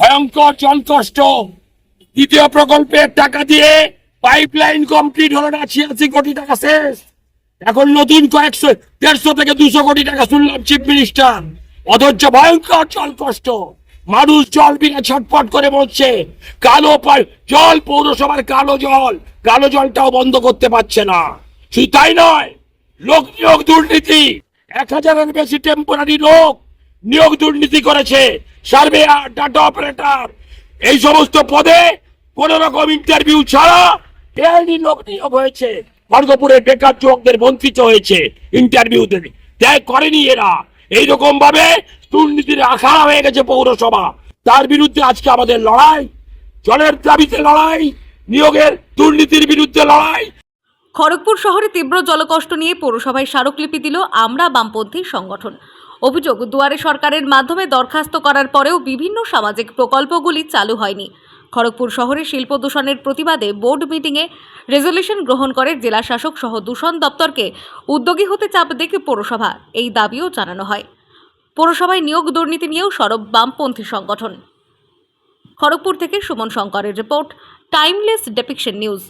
ভয়ঙ্কর জলকষ্ট দ্বিতীয় প্রকল্পের টাকা দিয়ে পাইপলাইন কমপ্লিট হলো না, ছিয়াশি কোটি টাকা শেষ। এখন নতুন কয়েকশো, দেড়শো থেকে দুশো কোটি টাকা শুনলাম চিফ মিনিস্টার অধৈর্য, ভয়ঙ্কর জল কষ্ট। মানুষ জল বিনা ছটফট করে বলছে কালো জল, পৌরসভার কালো জল। কালো জলটাও বন্ধ করতে পারছে না। শুধু তাই নয়, লোক নিয়োগ দুর্নীতি। এক হাজারের বেশি টেম্পোরারি লোক নিয়োগ দুর্নীতি করেছে। Surveyor data operator. এই সমস্ত পদে কোন রকম ইন্টারভিউ ছাড়া বেআইনি লোক নিয়োগ হয়েছে। খড়গপুরের বেকার যুবকদের বঞ্চিত হয়েছে ইন্টারভিউতে ত্যাগ করেনি এরা। এইরকম ভাবে দুর্নীতির আখাড়া হয়ে গেছে পৌরসভা। তার বিরুদ্ধে আজকে আমাদের লড়াই, জলের দাবিতে লড়াই, নিয়োগের দুর্নীতির বিরুদ্ধে লড়াই। খড়গপুর শহরে তীব্র জলকষ্ট নিয়ে পৌরসভায় স্মারকলিপি দিল আমরা বামপন্থী সংগঠন। অভিযোগ, দুয়ারে সরকারের মাধ্যমে দরখাস্ত করার পরেও বিভিন্ন সামাজিক প্রকল্পগুলি চালু হয়নি। খড়গপুর শহরে শিল্প দূষণের প্রতিবাদে বোর্ড মিটিংয়ে রেজলিউশন গ্রহণ করে জেলা শাসক সহ দূষণ দপ্তরকে উদ্যোগী হতে চাপ দেখে পৌরসভা। এই দাবিও জানানো হয়। পৌরসভায় নিয়োগ দুর্নীতি নিয়েও সরব বামপন্থী সংগঠন। খড়গপুর থেকে সুমন শঙ্করের রিপোর্ট, টাইমলেস ডেপিকশন নিউজ।